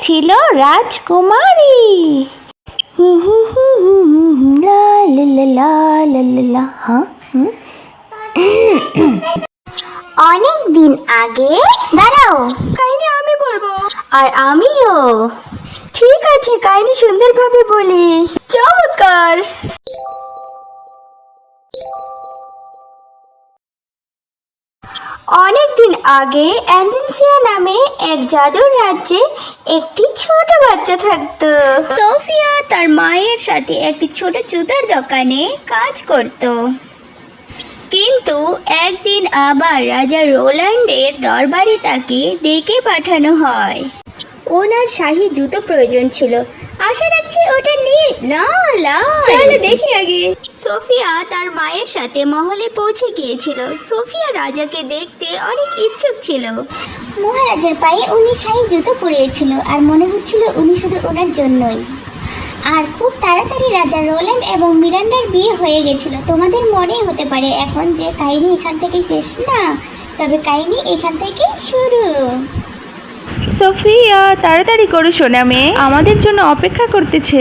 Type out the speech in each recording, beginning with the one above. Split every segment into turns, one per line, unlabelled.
ছিল রাজকুমারী?
অনেক দিন আগে দাঁড়াও। কাহিনি আমি বলব। আর আমিও। ঠিক আছে কাহিনী সুন্দরভাবে বলি। চমৎকার। অনেক দিন আগে অ্যান্ডেন্সিয়া নামে এক জাদুর রাজ্যে একটি ছোট বাচ্চা থাকত। সোফিয়া তার মায়ের সাথে একটি ছোট জুতার দোকানে কাজ করত। কিন্তু একদিন আবার রাজা রোল্যান্ডের দরবারে তাকে ডেকে পাঠানো হয়। ওনার শাহী জুতো প্রয়োজন ছিল। আশা রাখছি ওটা নীল না লা চলো দেখি আগে। সোফিয়া তার মায়ের সাথে মহলে পৌঁছে গিয়েছিল। সোফিয়া রাজাকে দেখতে অনেক ইচ্ছুক ছিল। মহারাজার পায়ে উনি শাহী জুতো পরিয়েছিল আর মনে হচ্ছিল উনি শুধু ওনার জন্যই। আর খুব তাড়াতাড়ি রাজা রোল্যান্ড এবং মিরান্ডার বিয়ে হয়ে গেছিল। তোমাদের মনে হতে পারে এখন যে কাহিনী এখান থেকে শেষ না তবে কাহিনী এখান থেকে শুরু।
সোফিয়া তাড়াতাড়ি করো সোনা মেয়ে। আমাদের জন্য অপেক্ষা করতেছে।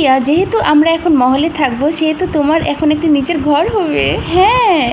সোফিয়া
যেহেতু আমরা এখন মহলে থাকব সেহেতু তোমার এখন একটি নিজের ঘর হবে। হ্যাঁ।